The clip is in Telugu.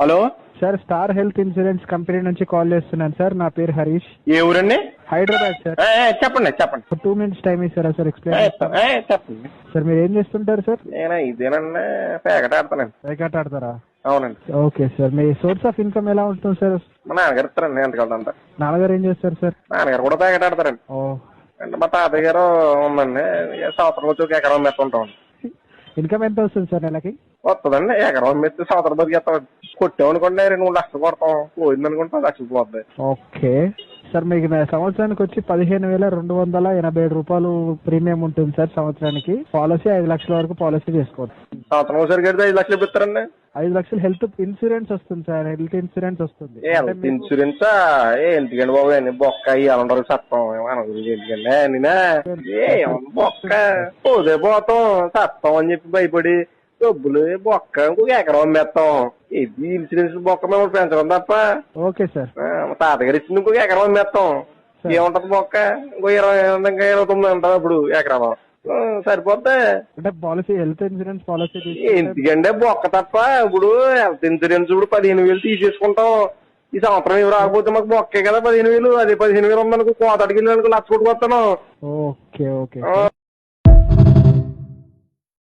Hello? Sir star health insurance company నుంచి కాల్ చేస్తున్నాను సార్. నా పేరు హరీష్. ఏ ఊరండి? హైదరాబాద్ సార్. ఏ, ఏ, చెప్పండి చెప్పండి. ఒక టూ మినిట్స్ టైం ఇస్తారా సార్? ఏ, ఎక్స్ప్లెయిన్ ఏ, చెప్పండి. సార్ మీరు ఏం చేస్తుంటారు సార్? నేను ఇదేనండి పేకట ఆడతానండి. రైకాట్ ఆడతారా? అవునండి. ఓకే సార్ మీ సోర్స్ ఆఫ్ ఇన్కమ్ ఎలా ఉంటుంది సార్? మా నాన్నగారు ఇస్తారండి ఎంతకాలం అంతా. నాన్నగారు ఏం చేస్తారు సార్? నాన్నగారు కూడా పేకట ఆడతారండి. ఓ. అంటే మా తాతయ్య గారు ఉందండి సంవత్సరం వచ్చి ఒక ఎకరం మెత్తుంటాం ఇన్కమ్ ఎంత వస్తుంది సార్ నెలకి? వస్తుందండి. ఎకరం మెత్తి సంవత్సరం బతికేస్తాం కొట్టామనుకోండి రెండు మూడు లక్షలు కొడతాం. పోయిందనుకోండి పది లక్షలు పోతుంది ఓకే. సార్ మీకు సంవత్సరానికి వచ్చి పదిహేను వేల రెండు వందల ఎనభై ఏడు రూపాయలు ప్రీమియం ఉంటుంది సార్ సంవత్సరానికి. పాలసీ ఐదు లక్షల వరకు పాలసీ చేసుకోవచ్చు. సంవత్సరం ఒకసారి కడితే ఐదు లక్షలు ఇస్తారండి ఐదు లక్షలు హెల్త్ ఇన్సూరెన్స్ వస్తుంది సార్ హెల్త్ ఇన్సూరెన్స్ వస్తుంది. Health insurance? ఎందుకండి బాబు అన్ని బొక్క మన గురించి ఎందుకండి? నేనే బొక్క? పోదే పోతాం చట్టం అని చెప్పి భయపడి డబ్బులు బొక్క ఇంకొక ఎకరం అమ్మేస్తాం ఇది ఇన్సూరెన్స్ బొక్క మేము పెంచడం తప్ప. Okay sir. తాతగారు ఇచ్చింది ఇంకొక ఎకరం అమ్మేస్తాం ఏముంటది బొక్క ఇంకో ఇరవై ఇంకా ఇరవై తొమ్మిది ఉంటుంది అప్పుడు ఎకరం. అంటే పాలసీ హెల్త్ ఇన్సూరెన్స్ పాలసీ ఎందుకంటే బొక్క తప్ప ఇప్పుడు హెల్త్ ఇన్సూరెన్స్ ఇప్పుడు పదిహేను వేలు తీసేసుకుంటాం. ఈ సంవత్సరం ఇవి రాకపోతే మాకు బొక్కే కదా పదిహేను వేలు. అదే పదిహేను వేలు ఉందనుకో కోత అడిగిన లక్ష కొట్టుకొస్తాను. Okay okay.